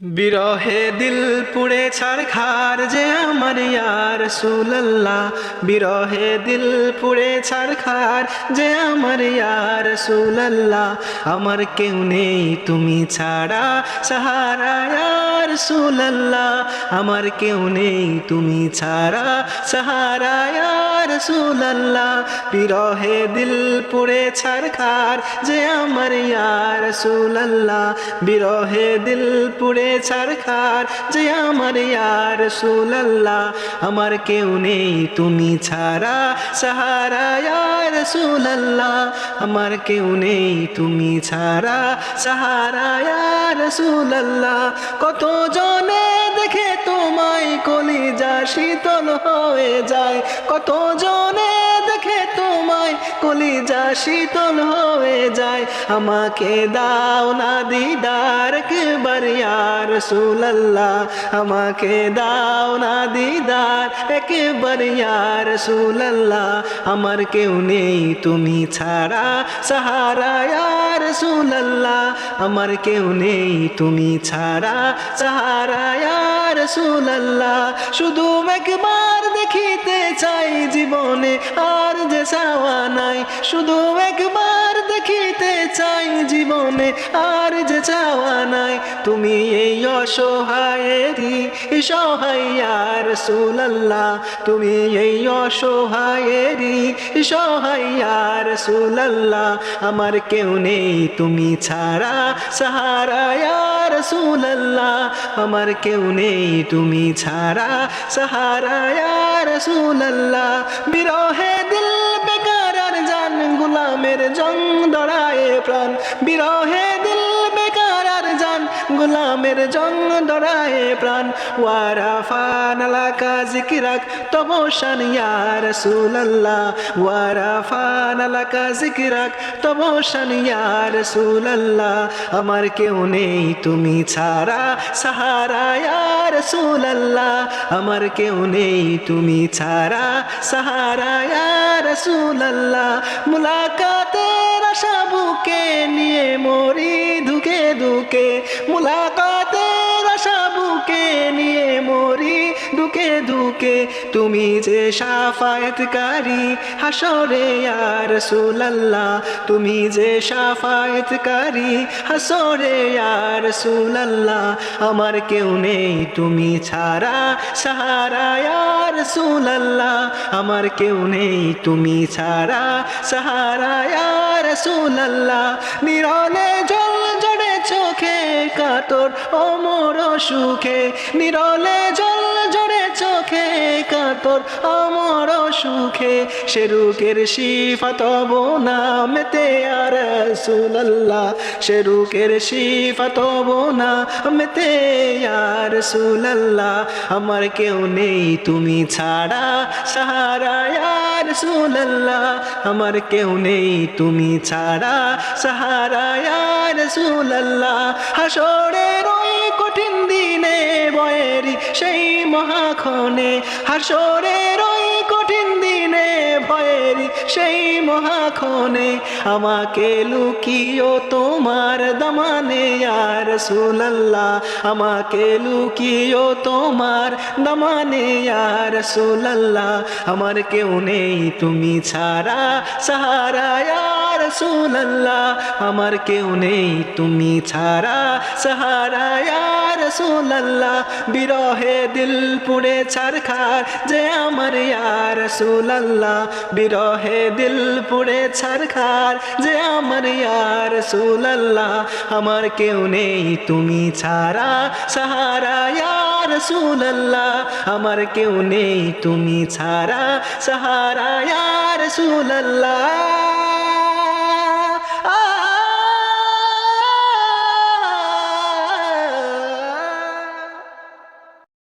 বিরহে দিল পুড়ে ছারখার যে আমার ইয়ার সুলাল্লাহ। বিরহে দিল পুড়ে ছারখার যে আমার ইয়ার সুলাল্লাহ। আমার কেউ নেই তুমি ছাড়া সাহারা ইয়ার আমার কেউ নেই তুমি ছাড়া সাহারা ইয়ার সুলাল্লাহ। বিরহে দিল পুড়ে ছারখার যে আমার ইয়ার সুলাল্লাহ। বিরহে দিল পুড়ে ছারখার যে আমার ইয়ার সুলাল্লাহ, আমার কেউ নেই তুমি ছাড়া। সাহারা ইয়ার সুলাল্লাহ, আমার কেউ নেই তুমি ছাড়া। সাহারা ইয়ার সুলাল্লাহ কত জনে দেখে তোমায় কলিজা শীতল হয়ে যায় কত জনে কলিজা শীতল হয়ে যায়, আমাকে দাও না দিদার একবার ইয়ার সুলাল্লাহ আমাকে দাও না দিদার একবার ইয়ার সুলাল্লাহ আমার কেউ নেই তুমি ছাড়া, সাহারা ইয়ার সুলাল্লাহ আমার কেউ নেই তুমি ছাড়া, সাহারা ইয়ার সুলাল্লাহ শুধু একবার দেখিতে চাই জীবনে আর যে চাওয়া নাই শুধু একবার জীবনে আর যে চাওয়া নাই, তুমি এই অসহায়েরই সহায়ার সুলাল্লাহ তুমি এই অসহায়েরই সহায়ার সুলাল্লাহ আমার কেউ নেই তুমি ছাড়া সাহারায়ার সুলাল্লাহ আমার কেউ নেই তুমি ছাড়া সাহারায়ার সুলাল্লাহ বিরহে গুলামের জং দড়ায়ে প্রাণ। বিরহে দিল বেকার আর জান, গুলামের জং দড়ায়ে প্রাণ। ওয়ারাফান আলাকা জিকিরাক তবো শান ইয়া রাসূলুল্লাহ। ওয়ারাফান আলাকা জিকিরাক তবো শান ইয়া রাসূলুল্লাহ। আমার কেউ নেই তুমি ছাড়া, সাহারা ইয়া রাসূলুল্লাহ। আমার কেউ নেই তুমি ছাড়া, সাহারা ইয়া রাসূলুল্লাহ। মুলাকাতের ধুকে মুলাকাতের আশা বুকে নিয়ে মরি দুকে দুকে তুমি যে সাফায়তকারী, হাসরে আর সুলাল্লাহ তুমি যে সাফায়তকারী, হাসরে আর সুলাল্লাহ আমার কেউ নেই, তুমি ছাড়া সাহারা আর সুলাল্লাহ আমার কেউ নেই, তুমি ছাড়া সাহারা আর সুলাল্লাহ নিরলে জল কাতর অমর সুখে, নিরলে জল জড়ে চোখে কাতর অমর সুখে? শেরুকের শিফাত নামেতে আর সুলাল্লাহ শেরুকের শিফাত নামেতে আর সুলাল্লাহ আমার কেউ নেই, তুমি ছাড়া সাহারা আর সুলাল্লাহ আমার কেউ নেই তুমি ছাড়া। সাহারা আর সুলাল্লাহ হাসরের ওই কঠিন দিনে, বয়েরি সেই মহাক্ষণে, হাসরের ওই কঠিন দিনে ভয়ের সেই মহাক্ষণে আমাকে লুকিও তোমার দমানে আর সুলাল্লাহ আমাকে লুকিও তোমার দমানে আর সুলাল্লাহ আমার কেউ নেই তুমি ছাড়া সাহারা আর সুলাল্লাহ আমার কেউ নেই তুমি ছাড়া। সাহারা আর সুলাল্লাহ বিরহে দিল পুড়ে ছারখার। যে আমার ইয়ার সুলাল্লাহ বিরহে দিল পুড়ে ছারখার। যে আমার ইয়ার সুলাল্লাহ আমার কেউ নেই তুমি ছাড়া। সাহারা ইয়ার সুলাল্লাহ আমার কেউ নেই তুমি ছাড়া। সাহারা ইয়ার সুলাল্লাহ